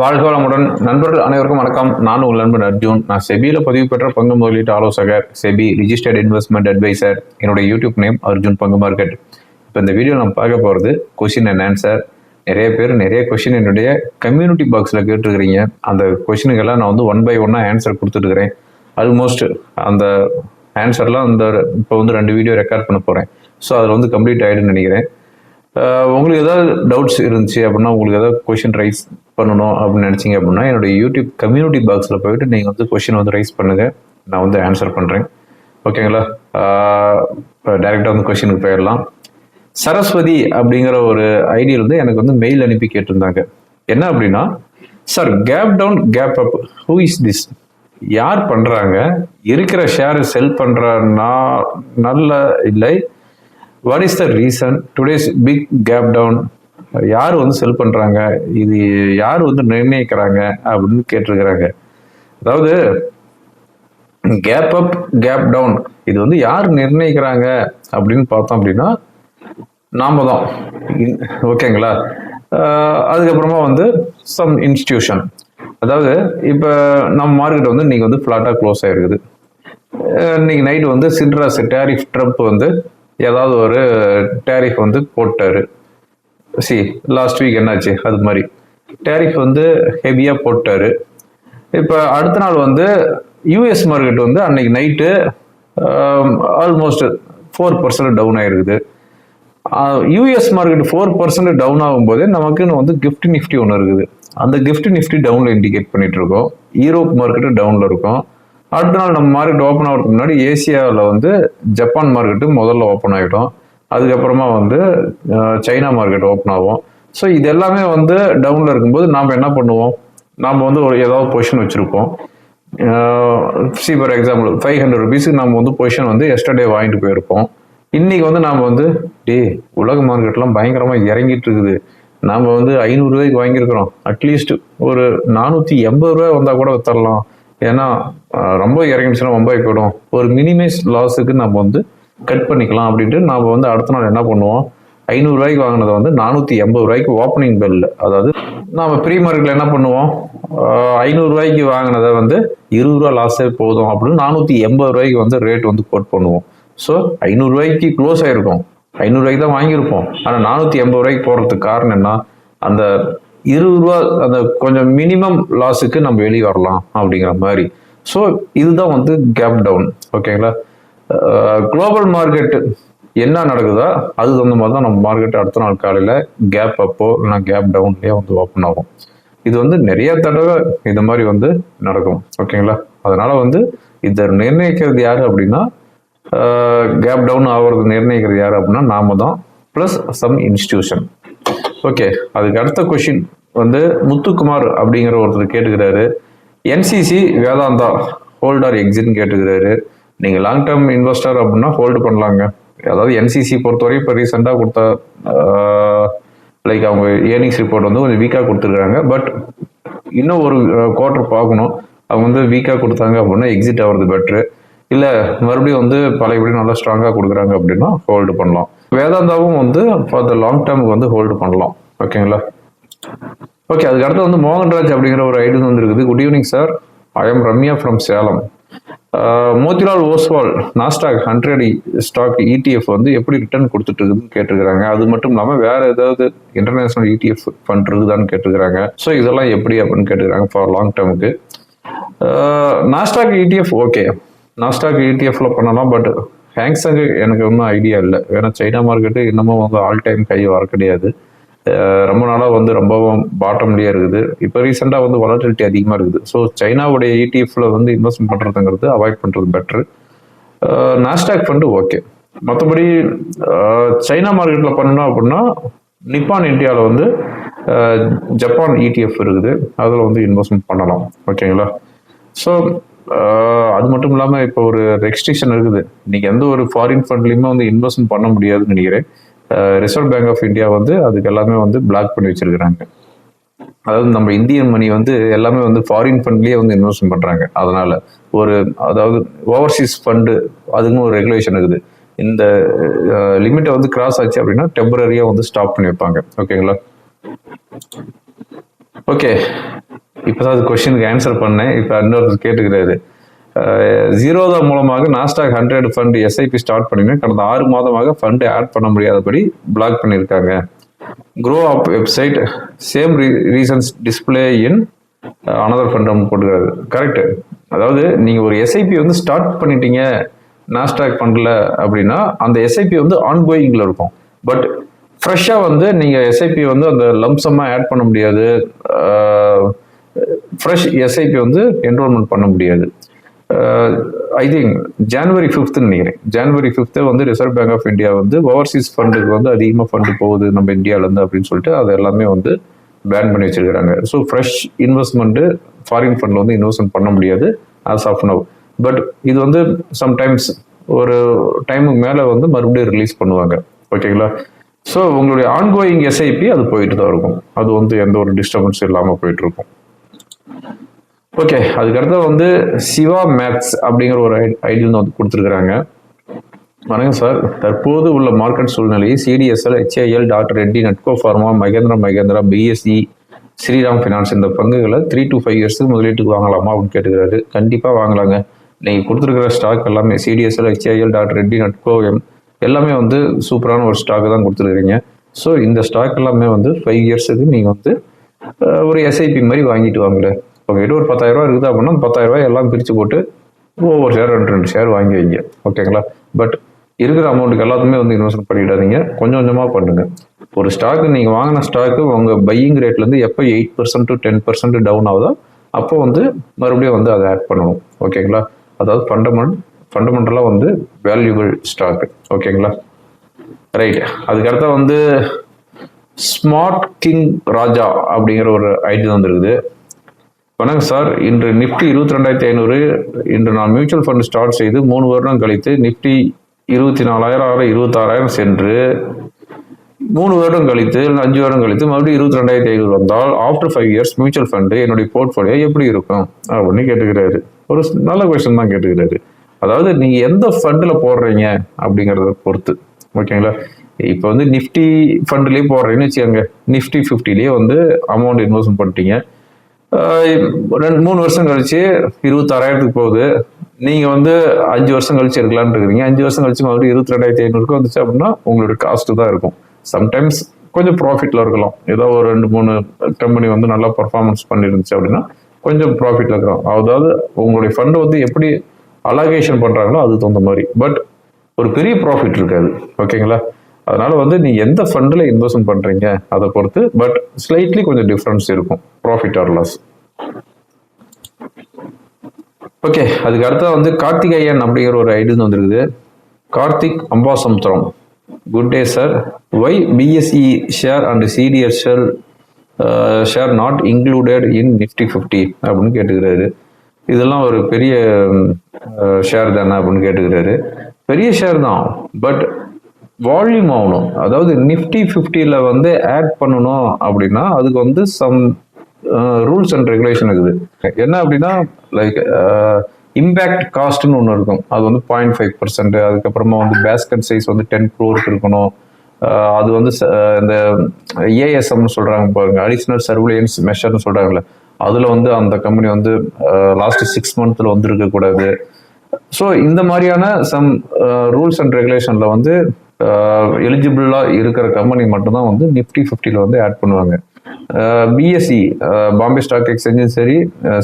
வாழ்க வளமுடன். நண்பர்கள் அனைவருக்கும் வணக்கம். நான் உங்கள் நண்பன் அர்ஜுன். நான் செபியில் பதிவு பெற்ற பங்கு முதலீட்டு ஆலோசகர் செபி ரிஜிஸ்டர்ட் இன்வெஸ்ட்மெண்ட் அட்வைசர் என்னுடைய யூடியூப் நேம் அர்ஜுன் பங்கு மார்க்கெட் இப்போ இந்த வீடியோ நம்ம பார்க்க போகிறது கொஷின் அண்ட் ஆன்சர் நிறைய பேர் நிறைய கொஷின் என்னுடைய கம்யூனிட்டி பாக்ஸில் கேட்டுருக்கிறீங்க. அந்த கொஷினுக்கெல்லாம் நான் வந்து ஒன் பை ஒன்னாக ஆன்சர் கொடுத்துருக்குறேன் ஆல்மோஸ்ட் அந்த ஆன்சர்லாம் அந்த இப்போ வந்து ரெண்டு வீடியோ ரெக்கார்ட் பண்ண போகிறேன் ஸோ அதில் வந்து கம்ப்ளீட் ஆகிடுன்னு நினைக்கிறேன். உங்களுக்கு ஏதாவது டவுட்ஸ் இருந்துச்சு அப்படின்னா உங்களுக்கு ஏதாவது கொஷின் ரைஸ் பண்ணணும் அப்படின்னு நினச்சிங்க அப்படின்னா என்னுடைய யூடியூப் கம்யூனிட்டி பாக்ஸில் போயிட்டு நீங்கள் வந்து கொஷின் வந்து ரைஸ் பண்ணுங்கள் நான் வந்து ஆன்சர் பண்ணுறேன் ஓகேங்களா இப்போ டைரெக்டாக வந்து கொஷினுக்கு போயிடலாம். சரஸ்வதி அப்படிங்கிற ஒரு ஐடியில் வந்து எனக்கு வந்து மெயில் அனுப்பி கேட்டிருந்தாங்க. என்ன அப்படின்னா sir gap down gap up who is this யார் பண்ணுறாங்க இருக்கிற ஷேர் செல் பண்ணுறனா நல்ல இல்லை. What is the reason today's big gap down யார் வந்து செல் பண்ணுறாங்க இது யார் வந்து நிர்ணயிக்கிறாங்க? அப்படின்னு கேட்டிருக்கிறாங்க. அதாவது கேப் அப் கேப் டவுன் இது வந்து யார் நிர்ணயிக்கிறாங்க? அப்படின்னு பார்த்தோம் அப்படின்னா நாம தான். ஓகேங்களா அதுக்கப்புறமா வந்து சம் இன்ஸ்டியூஷன் அதாவது இப்போ நம்ம மார்க்கெட் வந்து இன்னைக்கு வந்து ஃப்ளாட்டாக க்ளோஸ் ஆகிருக்குது இன்னைக்கு நைட் வந்து சிட்ராஸ் டேரிஃப் ட்ரம்ப் வந்து ஏதாவது ஒரு டேரிஃப் வந்து போட்டார். சி லாஸ்ட் வீக் என்னாச்சு? அது மாதிரி. டேரிஃப் வந்து ஹெவியாக போட்டார். இப்போ அடுத்த நாள் வந்து யூஎஸ் மார்க்கெட் வந்து அன்னைக்கு night almost four percent down ஆயிருக்குது. US market four percent down ஆகும்போதே நமக்குன்னு வந்து கிஃப்ட் நிஃப்டி ஒன்று இருக்குது. அந்த கிஃப்ட் நிஃப்டி டவுனில் இண்டிகேட் பண்ணிட்டு இருக்கோம் யூரோப் மார்க்கெட்டு டவுனில் இருக்கும். அடுத்த நாள் நம்ம மார்க்கெட் ஓப்பன் ஆகிறதுக்கு முன்னாடி ஏசியாவில் வந்து ஜப்பான் மார்க்கெட்டு முதல்ல ஓப்பன் ஆகிடும் அதுக்கப்புறமா வந்து சைனா மார்க்கெட் ஓப்பன் ஆகும். ஸோ இது எல்லாமே வந்து டவுனில் இருக்கும்போது நாம் என்ன பண்ணுவோம்? நாம் வந்து ஒரு ஏதாவது பொசிஷன் வச்சுருப்போம். Say for example five hundred ருபீஸுக்கு நம்ம வந்து பொசிஷன் வந்து எஸ்டர்டே வாங்கிட்டு போயிருப்போம். இன்றைக்கி வந்து நாம் வந்து டே உலக மார்க்கெட்லாம் பயங்கரமாக இறங்கிட்டு இருக்குது. நாம் வந்து ஐநூறுரூவாய்க்கு வாங்கியிருக்கிறோம். அட்லீஸ்ட் ஒரு நானூற்றி எண்பது ரூபாய் வந்தால் கூட வித்தரலாம். ஏன்னா ரொம்ப இறங்கிடுச்சுன்னா ரொம்ப போயிடும். ஒரு மினிமைஸ் லாஸுக்கு நம்ம வந்து கட் பண்ணிக்கலாம் அப்படின்ட்டு நாம் வந்து அடுத்த நாள் என்ன பண்ணுவோம்? ஐநூறுரூவாய்க்கு வாங்கினதை வந்து நானூற்றி எண்பது ரூபாய்க்கு ஓப்பனிங் பெல் அதாவது நாம் ப்ரீ மார்க்கெட்டில் என்ன பண்ணுவோம்? ஐநூறுரூவாய்க்கு வாங்கினதை வந்து இருபது ரூபா லாஸே போதும் அப்படின்னு நானூற்றி எண்பது ரூபாய்க்கு வந்து ரேட் வந்து கோட் பண்ணுவோம். ஸோ ஐநூறுரூவாய்க்கு க்ளோஸ் ஆகிருக்கும் ஐநூறுரூவாய்க்கு தான் வாங்கியிருப்போம். ஆனால் நானூற்றி எண்பது ரூபாய்க்கு போகிறதுக்கு காரணம் என்ன? அந்த இருபது ரூபா அந்த கொஞ்சம் மினிமம் லாஸுக்கு நம்ம வெளியே வரலாம் அப்படிங்கிற மாதிரி. ஸோ இதுதான் வந்து கேப் டவுன் ஓகேங்களா குளோபல் மார்க்கெட்டு என்ன நடக்குதோ அது தகுந்த மாதிரி தான் நம்ம மார்க்கெட் அடுத்த நாள் காலையில் கேப் அப்போ இல்லைனா கேப் டவுன்லேயே வந்து ஓப்பன் ஆகும். இது வந்து நிறைய தடவை இது மாதிரி வந்து நடக்கும். ஓகேங்களா அதனால வந்து இதை நிர்ணயிக்கிறது யார் அப்படின்னா கேப் டவுன் ஆகிறது நிர்ணயிக்கிறது யார் அப்படின்னா நாம தான் ப்ளஸ் சம் இன்ஸ்டியூஷன் ஓகே அதுக்கு அடுத்த கொஷின் வந்து முத்துக்குமார் அப்படிங்கிற ஒருத்தர் கேட்டுக்கிறாரு. என்சிசி வேதாந்தா ஹோல்டார் எக்ஸிட்னு கேட்டுக்கிறாரு. நீங்கள் லாங் டேர்ம் இன்வெஸ்டர் அப்படின்னா ஹோல்டு பண்ணலாங்க. அதாவது என்சிசி பொறுத்தவரை இப்போ ரீசெண்டாக கொடுத்த லைக் அவங்க ஏர்னிங்ஸ் ரிப்போர்ட் வந்து கொஞ்சம் வீக்காக கொடுத்துருக்காங்க. பட் இன்னும் ஒரு குவார்டர் பார்க்கணும். அவங்க வந்து வீக்காக கொடுத்தாங்க அப்படின்னா எக்ஸிட் ஆகிறது பெட்ரு இல்லை மறுபடியும் வந்து பழையபடி நல்லா ஸ்ட்ராங்காக கொடுக்குறாங்க அப்படின்னா ஹோல்டு பண்ணலாம். வேதாந்தாவும் வந்து ஃபார் த லாங் டேர்முக்கு வந்து ஹோல்டு பண்ணலாம். ஓகேங்களா ஓகே அதுக்கு அடுத்து வந்து மோகன்ராஜ் அப்படிங்கிற ஒரு ஐடியா வந்துருக்குது good evening sir I'm Ramya from Salem Motilal Oswal Nasdaq hundred stock ETF வந்து எப்படி ரிட்டர்ன் கொடுத்துட்டு இருக்குதுன்னு கேட்டிருக்கிறாங்க. அது மட்டும் இல்லாமல் வேற ஏதாவது இன்டர்நேஷனல் இடிஎஃப் ஃபண்ட் இருக்குதான்னு கேட்டிருக்கிறாங்க. ஸோ இதெல்லாம் எப்படி அப்படின்னு கேட்டிருக்காங்க ஃபார் லாங் டேர்முக்கு நாஸ்டாக் இடிஎஃப் ஓகே நாஸ்டாக் இடிஎஃப்ல பண்ணலாம் பட் ஹேங்ஸாங்க எனக்கு ஒன்றும் ஐடியா இல்லை. ஏன்னா சைனா மார்க்கெட்டு இன்னமும் வந்து ஆல் டைம் கை வர கிடையாது. ரொம்ப நாளாக வந்து ரொம்பவும் பாட்டம்லேயே இருக்குது. இப்போ ரீசெண்டாக வந்து வாலட்டிலிட்டி அதிகமாக இருக்குது. ஸோ சைனாவுடைய இடிஎஃப்ல வந்து இன்வெஸ்ட் பண்ணுறதுங்கிறது அவாய்ட் பண்ணுறது பெட்ரு நாஸ்டாக் ஃபண்டு ஓகே மற்றபடி சைனா மார்க்கெட்டில் பண்ணணும் அப்படின்னா நிப்பான் இந்தியாவில் வந்து ஜப்பான் இடிஎஃப் இருக்குது. அதில் வந்து இன்வெஸ்ட்மெண்ட் பண்ணலாம். ஓகேங்களா ஸோ அது மட்டும் இல்லாமல் இப்போ ஒரு ரெஸ்ட்ரிக்ஷன் இருக்குது. நீங்கள் எந்த ஒரு ஃபாரின் ஃபண்ட்லையுமே வந்து இன்வெஸ்ட்மெண்ட் பண்ண முடியாதுன்னு நினைக்கிறேன். ரிசர்வ் பேங்க் ஆஃப் இந்தியா வந்து அதுக்கு எல்லாமே வந்து பிளாக் பண்ணி வச்சிருக்கிறாங்க. அதாவது நம்ம இந்தியன் மணி வந்து எல்லாமே வந்து ஃபாரின் ஃபண்ட்லேயே வந்து இன்வெஸ்ட் பண்ணுறாங்க அதனால ஒரு அதாவது ஓவர்சீஸ் ஃபண்டு அதுக்கும் ஒரு ரெகுலேஷன் இருக்குது. இந்த லிமிட்டை வந்து கிராஸ் ஆச்சு அப்படின்னா டெம்பரரியாக வந்து ஸ்டாப் பண்ணி வைப்பாங்க. ஓகேங்களா ஓகே இப்போ தான் அது கொஷினுக்கு ஆன்சர் பண்ணேன். இப்போ இன்னொருத்தர் கேட்டுக்கிறாரு. ஜீரோதா மூலமாக Nasdaq hundred fund SIP start பண்ணினேன் கடந்த ஆறு மாதமாக ஃபண்டு ஆட் பண்ண முடியாதபடி பிளாக் பண்ணியிருக்காங்க. Groww app website same reasons display in another fund போட்டுக்கிறது. கரெக்டு அதாவது நீங்கள் ஒரு எஸ்ஐபி வந்து ஸ்டார்ட் பண்ணிட்டீங்க நாஸ்டாக் பண்ணல அப்படின்னா அந்த எஸ்ஐபி வந்து ஆன்கோயிங்கில் இருக்கும். பட் ஃப்ரெஷ்ஷாக வந்து நீங்கள் எஸ்ஐபி வந்து அந்த லம்சமாக ஆட் பண்ண முடியாது. ஃப்ரெஷ் எஸ்ஐபி வந்து என்ரோல்மெண்ட் பண்ண முடியாது. ஐ திங்க் ஜான்வரி ஃபிஃப்த்னு நினைக்கிறேன். ஜான்வரி ஃபிஃப்த்து வந்து ரிசர்வ் பேங்க் ஆஃப் இந்தியா வந்து ஓவர்சீஸ் ஃபண்டுக்கு வந்து அதிகமாக ஃபண்டு போகுது நம்ம இந்தியாவிலேருந்து அப்படின்னு சொல்லிட்டு அது எல்லாமே வந்து பேன் பண்ணி வச்சிருக்கிறாங்க. ஸோ ஃப்ரெஷ் இன்வெஸ்ட்மெண்ட்டு ஃபாரின் ஃபண்டில் வந்து இன்வெஸ்ட்மெண்ட் பண்ண முடியாது ஆஸ் ஆஃப் நவ் பட் இது வந்து சம்டைம்ஸ் ஒரு டைமுக்கு மேலே வந்து மறுபடியும் ரிலீஸ் பண்ணுவாங்க. ஓகேங்களா ஸோ உங்களுடைய ஆன்கோயிங் எஸ்ஐபி அது போயிட்டு தான் இருக்கும். அது வந்து எந்த ஒரு டிஸ்டர்பன்ஸும் இல்லாமல் போயிட்டு இருக்கும். ஓகே அதுக்கடுத்து வந்து சிவா மேக்ஸ் அப்படிங்கிற ஒரு ஐடியில் வந்து கொடுத்துருக்குறாங்க. வணக்கம் சார். தற்போது உள்ள மார்க்கெட் சூழ்நிலையை CDSL HIL doctor Reddy Natco pharma Mahindra Mahindra BSC Shriram finance இந்த பங்குகளை த்ரீ டு ஃபைவ் இயர்ஸுக்கு முதலீட்டுக்கு வாங்கலாமா அப்படின்னு கேட்டுக்கிறாரு. கண்டிப்பாக வாங்கலாங்க. நீங்கள் கொடுத்துருக்கிற ஸ்டாக் எல்லாமே CDSL HIL doctor Reddy Natco M எல்லாமே வந்து சூப்பரான ஒரு ஸ்டாக் தான் கொடுத்துருக்குறீங்க. ஸோ இந்த ஸ்டாக் எல்லாமே வந்து ஃபைவ் இயர்ஸுக்கு நீங்கள் வந்து ஒரு எஸ்ஐபி மாதிரி வாங்கிட்டு வாங்கல உங்ககிட்ட ஒரு பத்தாயிரம் ரூபா இருக்குது அப்படின்னா அந்த பத்தாயிரம் ரூபாய் எல்லாம் பிரித்து போட்டு ஒவ்வொரு ஷேர் ரெண்டு ரெண்டு ஷேர் வாங்கி வைங்க. ஓகேங்களா பட் இருக்கிற அமௌண்ட்டுக்கு எல்லாத்துமே வந்து இன்வெஸ்ட்மெண்ட் பண்ணிடாதீங்க. கொஞ்சம் கொஞ்சமாக பண்ணுங்க. ஒரு ஸ்டாக்கு நீங்கள் வாங்கின ஸ்டாக்கு உங்கள் பையிங் ரேட்லேருந்து எப்போ eight percent to ten percent down ஆகுதோ அப்போ வந்து மறுபடியும் வந்து அதை ஆட் பண்ணணும். ஓகேங்களா அதாவது ஃபண்டமெண்ட் ஃபண்டமெண்டலாக வந்து வேல்யூபிள் ஸ்டாக்கு ஓகேங்களா ரைட் அதுக்கடுத்த வந்து ஸ்மார்ட் கிங் ராஜா அப்படிங்கிற ஒரு ஐடியா வந்துருக்குது. வணக்கம் சார். இன்று நிஃப்டி இருபத்தி ரெண்டாயிரத்தி ஐநூறு இன்று நான் மியூச்சுவல் ஃபண்ட் ஸ்டார்ட் செய்து மூணு வருடம் கழித்து நிப்டி இருபத்தி நாலாயிரம் ஆறு இருபத்தாறாயிரம் சென்று மூணு வருடம் கழித்து இல்லை அஞ்சு வருடம் கழித்து மறுபடியும் இருபத்தி ரெண்டாயிரத்தி ஐநூறு வந்தால் after five years mutual fund என்னுடைய போர்ட்ஃபோலியோ எப்படி இருக்கும்? அப்படின்னு கேட்டுக்கிறாரு. ஒரு நல்ல கொஸ்டின் தான் கேட்டுக்கிறாரு. அதாவது நீங்கள் எந்த ஃபண்டில் போடுறீங்க அப்படிங்கிறத பொறுத்து. ஓகேங்களா இப்போ வந்து நிஃப்டி ஃபண்ட்லேயே போடுறீங்கன்னு வச்சுக்கோங்க. நிஃப்டி ஃபிஃப்டிலேயே வந்து அமௌண்ட் இன்வெஸ்ட் பண்ணிட்டீங்க. ரெண்டு மூணு வருஷம் கழிச்சு இருபத்தாறாயிரத்துக்கு போகுது. நீங்க வந்து அஞ்சு வருஷம் கழிச்சு இருக்கலாம்னு இருக்கிறீங்க. அஞ்சு வருஷம் கழிச்சு மறுபடியும் இருபத்தி ரெண்டாயிரத்தி ஐநூறுக்கு வந்துச்சு அப்படின்னா உங்களோட காஸ்ட் தான் இருக்கும். சம்டைம்ஸ் கொஞ்சம் ப்ராஃபிட்ல இருக்கலாம். ஏதோ ஒரு ரெண்டு மூணு கம்பெனி வந்து நல்லா பர்ஃபார்மன்ஸ் பண்ணிருந்துச்சு அப்படின்னா கொஞ்சம் ப்ராஃபிட்ல இருக்கிறோம் அதாவது உங்களுடைய ஃபண்ட் வந்து எப்படி அலகேஷன் பண்றாங்களோ அதுக்கு தகுந்த மாதிரி. பட் ஒரு பெரிய ப்ராஃபிட் இருக்காது. ஓகேங்களா அதனால வந்து நீ எந்த ஃபண்டில் இன்வெஸ்ட்மெண்ட் பண்ணுறீங்க அதை பொறுத்து பட் ஸ்லைட்லி கொஞ்சம் டிஃப்ரென்ஸ் இருக்கும் ப்ராஃபிட் ஆர் லாஸ் ஓகே அதுக்கு அடுத்தா வந்து கார்த்திகேயன் அப்படிங்கிற ஒரு ஐடி வந்துருக்குது Karthik Ambasamudram good day sir why BSE share and CDSL share not included in Nifty fifty அப்படின்னு கேட்டுக்கிறாரு. இதெல்லாம் ஒரு பெரிய uh, ஷேர் தானே அப்படின்னு கேட்டுக்கிறாரு. பெரிய ஷேர் தான் பட் வால்யூம் ஆகணும். அதாவது நிஃப்டி ஃபிஃப்டியில் வந்து ஆட் பண்ணணும் அப்படின்னா அதுக்கு வந்து சம் ரூல்ஸ் அண்ட் ரெகுலேஷன் இருக்குது. என்ன அப்படின்னா லைக் இம்பேக்ட் காஸ்ட்னு ஒன்று இருக்கும். அது வந்து பாயிண்ட் ஃபைவ் பர்சன்ட் அதுக்கப்புறமா வந்து பேஸ்கட் சைஸ் வந்து டென் க்ரோருக்கு இருக்கணும். அது வந்து ச- இந்த ஏஎஸ்எம்னு சொல்கிறாங்க பாருங்க அடிஷ்னல் சர்விலியன்ஸ் மெஷர்னு சொல்கிறாங்களே அதில் வந்து அந்த கம்பெனி வந்து லாஸ்ட் சிக்ஸ் மந்த்தில் வந்திருக்கக்கூடாது. ஸோ இந்த மாதிரியான சம் ரூல்ஸ் அண்ட் ரெகுலேஷனில் வந்து எலிஜிபிளாக இருக்கிற கம்பெனி மட்டும்தான் வந்து நிஃப்டி ஃபிஃப்டியில் வந்து ஆட் பண்ணுவாங்க. பிஎஸ்சி பாம்பே ஸ்டாக் எக்ஸ்சேஞ்சும் சரி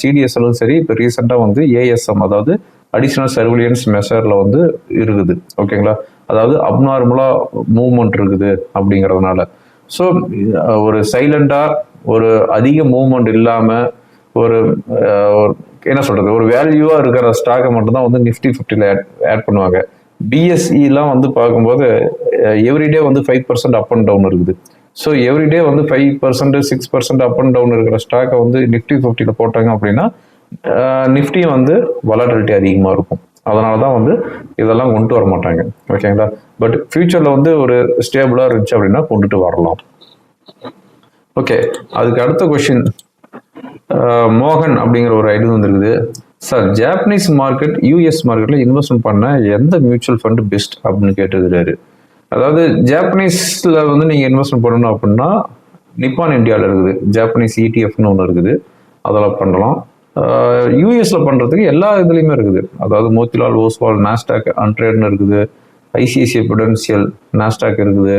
சிடிஎஸ்எலும் சரி இப்போ ரீசெண்டாக வந்து ஏஎஸ்எம் அதாவது அடிஷ்னல் சர்விலியன்ஸ் மெஷரில் வந்து இருக்குது. ஓகேங்களா அதாவது அப்நார்மலாக மூவ்மெண்ட் இருக்குது அப்படிங்கிறதுனால. ஸோ ஒரு சைலண்டாக ஒரு அதிக மூவ்மெண்ட் இல்லாமல் ஒரு ஒரு என்ன சொல்கிறது ஒரு வேல்யூவாக இருக்கிற ஸ்டாக்கை மட்டும்தான் வந்து நிஃப்டி ஃபிஃப்டியில் ஆட் ஆட் பண்ணுவாங்க. பிஎஸ்சிலாம் வந்து பார்க்கும்போது எவ்ரிடே வந்து five percent up and down இருக்குது. ஸோ எவ்ரிடே வந்து five percent six percent up and down இருக்கிற ஸ்டாக்கை வந்து நிஃப்டி ஃபிஃப்டியில் போட்டாங்க அப்படின்னா நிஃப்டி வந்து வலாட்டிலிட்டி அதிகமாக இருக்கும். அதனால தான் வந்து இதெல்லாம் கொண்டு வர மாட்டாங்க. ஓகேங்களா பட் ஃபியூச்சரில் வந்து ஒரு ஸ்டேபிளாக இருந்துச்சு அப்படின்னா கொண்டுட்டு வரலாம். ஓகே அதுக்கு அடுத்த கொஷின் மோகன் அப்படிங்கிற ஒரு ஐடி வந்துருக்குது சார் ஜாப்பனீஸ் மார்க்கெட் யூஎஸ் மார்க்கெட்ல இன்வெஸ்ட்மெண்ட் பண்ண எந்த மியூச்சுவல் ஃபண்ட் பெஸ்ட் அப்படின்னு கேட்டுக்கிறாரு அதாவது ஜாப்பனீஸ்ல வந்து நீங்க இன்வெஸ்ட்மெண்ட் பண்ணணும் அப்படின்னா நிப்பான் இந்தியாவில் இருக்குது. ஜாப்பனீஸ் இடிஎஃப்னு ஒன்று இருக்குது. அதில் பண்ணலாம். யூஎஸ்ல பண்ணுறதுக்கு எல்லா இதுலேயுமே இருக்குது. அதாவது மோத்திலால் ஓஸ்வால் நாஸ்டாக் அன்ட்ரேட்னு இருக்குது. ஐசிஐசிஐ ப்ருடென்சியல் நாஸ்டாக் இருக்குது.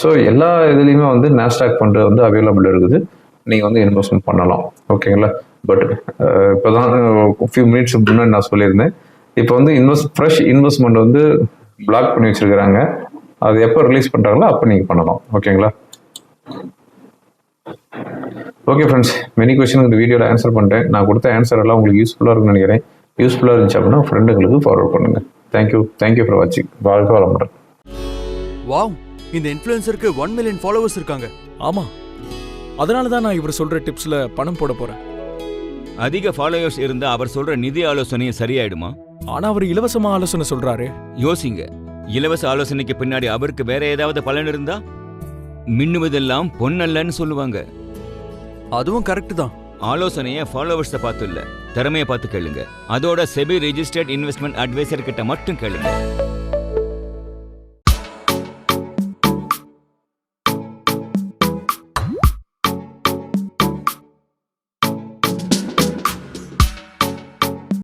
ஸோ எல்லா இதுலேயுமே வந்து நாஸ்டாக் ஃபண்டு வந்து அவைலபிள் இருக்குது. நீங்கள் வந்து இன்வெஸ்ட்மெண்ட் பண்ணலாம். ஓகேங்களா பட் இப்போ தான் ஃபியூ மினிட்ஸ் முன்னாடி நான் சொல்லியிருந்தேன். இப்போ வந்து இன்வெஸ்ட் ஃப்ரெஷ் இன்வெஸ்ட்மெண்ட் வந்து பிளாக் பண்ணி வச்சிருக்கிறாங்க. அது எப்போ ரிலீஸ் பண்ணுறாங்களோ அப்போ நீங்கள் பண்ணலாம். ஓகேங்களா ஓகே ஃப்ரெண்ட்ஸ் மெனி கொஸ்டின் இந்த வீடியோவில் ஆன்சர் பண்ணுறேன் நான் கொடுத்த ஆன்சர் எல்லாம் உங்களுக்கு யூஸ்ஃபுல்லாக இருக்கும்னு நினைக்கிறேன். யூஸ்ஃபுல்லாக இருந்துச்சு அப்படின்னா ஃப்ரெண்டுங்களுக்கு ஃபார்வர்ட் பண்ணுங்கள் thank you thank you for வாட்சிங் வாழ்க வளமுடன். வாவ்! இந்த இன்ஃப்ளூயன்சருக்கு ஒன் மில்லியன் ஃபாலோவர்ஸ் இருக்காங்க. ஆமா. அதனால தான் நான் இவர் சொல்கிற டிப்ஸ்ல பணம் போட போறேன். அதிக ஃபாலோயர்ஸ் இருந்தா அவர் சொல்ற நிதி ஆலோசனையும் சரியாயிடுமா? ஆனா அவர் இலவசமா ஆலோசனை சொல்றாரு. யோசிங்க. இலவச ஆலோசனைக்கு பின்னாடி அவருக்கு வேற ஏதாவது பலன் இருந்தா? மின்னுவதெல்லாம் பொன்னல்லன்னு சொல்லுவாங்க. அதுவும் கரெக்ட் தான். ஆலோசனைய ஃபாலோவர்ஸை பார்த்து இல்ல திறமையை பார்த்து கேளுங்க. அதோட செபி ரெஜிஸ்டர்ட் இன்வெஸ்ட்மெண்ட் அட்வைசர் கிட்ட மட்டும் கேளுங்க.